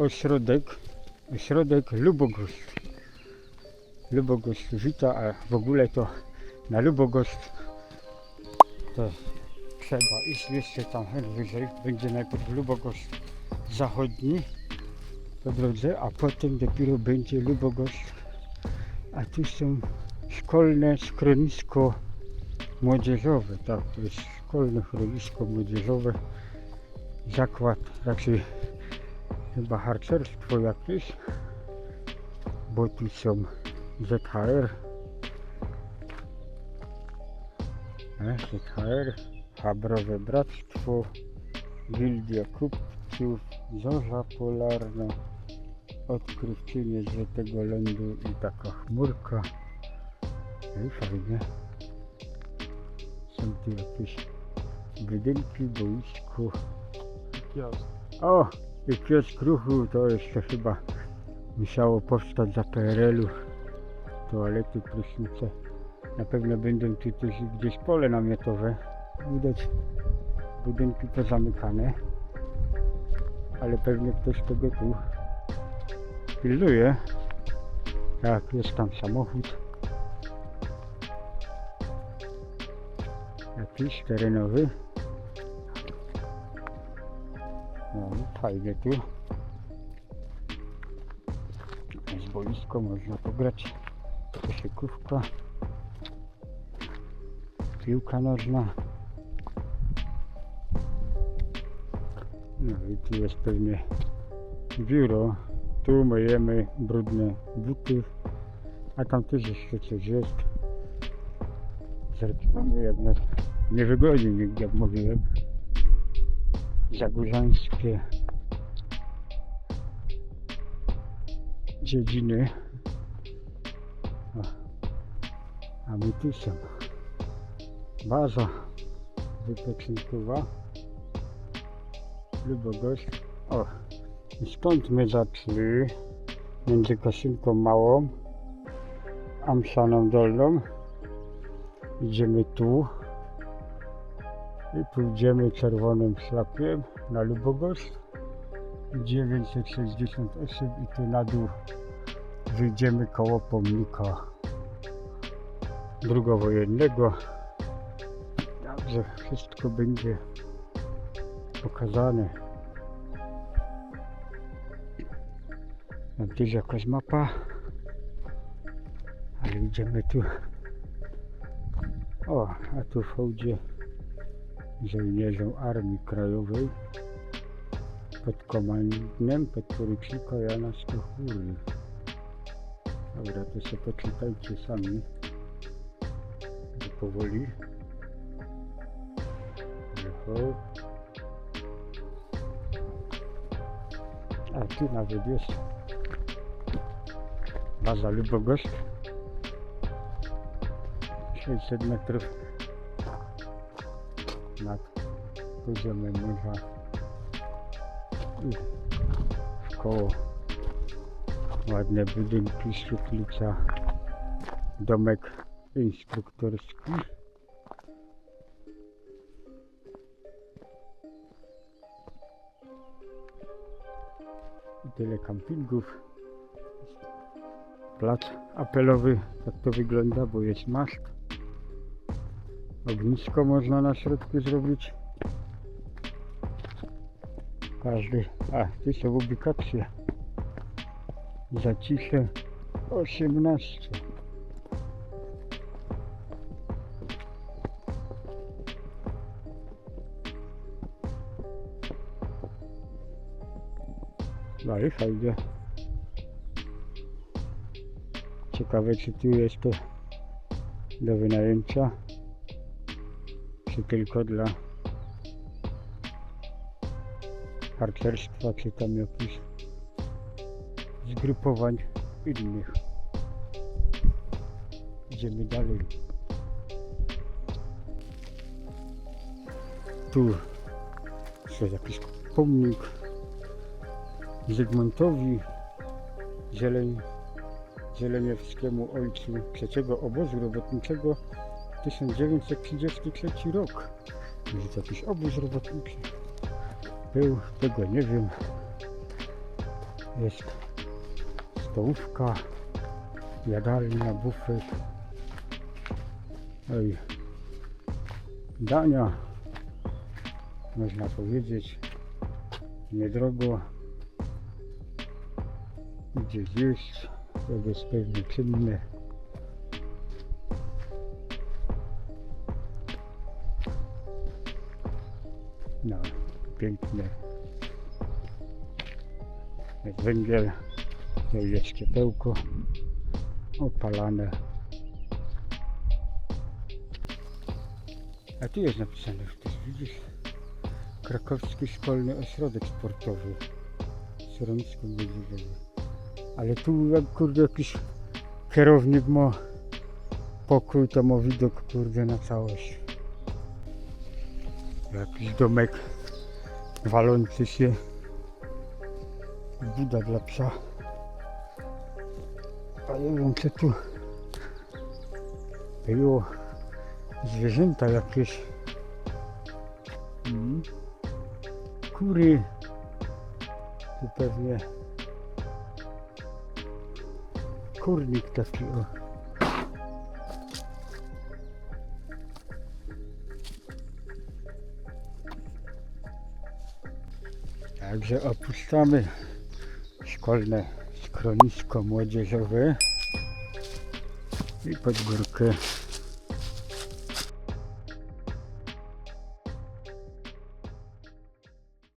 ośrodek, ośrodek Lubogost. Lubogost wita, a w ogóle to na Lubogost to trzeba iść jeszcze tam wyżej. Będzie najpierw Lubogost zachodni po drodze, a potem dopiero będzie Lubogost. A tu są szkolne schronisko młodzieżowe, tak, to jest szkolne schronisko młodzieżowe. Zakład, raczej chyba harcerstwo jakieś, bo tu są ZHR, e, ZHR, Habrowe Bractwo, Gildia Kupców, Zorza Polarna, Odkrywczynie Złotego Lądu i taka chmurka. No i fajnie. Są tu jakieś budynki, boisko. O, kiosk ruchu to jeszcze chyba musiało powstać za PRL-u. Toalety, prysznice. Na pewno będą tu też gdzieś pole namiotowe. Widać budynki pozamykane. Ale pewnie ktoś tego tu pilnuje. Tak, jest tam samochód. Jakiś terenowy. No i fajnie tu. Jest boisko, można pograć. Koszykówka. Piłka nożna. No i tu jest pewnie biuro. Tu myjemy brudne buty. A tam też jeszcze coś jest. Zerknąmy jednak. Nie wygodzi nigdzie, jak mówiłem. Zagórzańskie dziedziny. A my tu są. Baza wypoczynkowa. Lubogość. O, i stąd my zaczęli między Kosynką Małą a Mszaną Dolną. Idziemy tu i pójdziemy czerwonym szlakiem na Lubogost 968 i tu na dół wyjdziemy koło pomnika drugowojennego. Także wszystko będzie pokazane. Tam też jakaś mapa. Ale idziemy tu. O, a tu w hołdzie żołnierzom Armii Krajowej pod komandem podporucznika Jana Stochóry. Dobra, to sobie poczytajcie sami. Powoli. Oho. A tu nawet jest baza Lubogost. 600 metrów nad poziomem morza i w koło ładne budynki, świetlica, domek instruktorski. Tyle kampingów. Plac apelowy, tak to wygląda, bo jest maszt. Ognisko można na środku zrobić. Każdy. A, tu są ubikacje. Za ciche 18. No i fajnie. Ciekawe czy tu jest to do wynajęcia czy tylko dla harcerstwa, czy tam jakichś zgrupowań innych. Idziemy dalej. Tu jest jakiś pomnik Zygmuntowi Zieleń, Zieleniewskiemu ojcu trzeciego obozu robotniczego 1933 rok. Może to jakiś obóz robotniczy był, tego nie wiem. Jest stołówka, jadalnia, bufet. No i dania, można powiedzieć, niedrogo. Gdzie zjeść, to jest pewnie czynne. No, piękne. Węgiel, to jest światełko opalane. A tu jest napisane, że jest, widzisz, Krakowski Szkolny Ośrodek Sportowy. Środowisko młodzieżowe. Ale tu jak kurde jakiś kierownik ma pokój, to ma widok kurde na całość. Jakiś domek walący się. Buda dla psa. A nie wiem co tu było. Zwierzęta jakieś. Mm. Kury. Tu pewnie kurnik taki o. Także opuszczamy szkolne schronisko młodzieżowe i pod górkę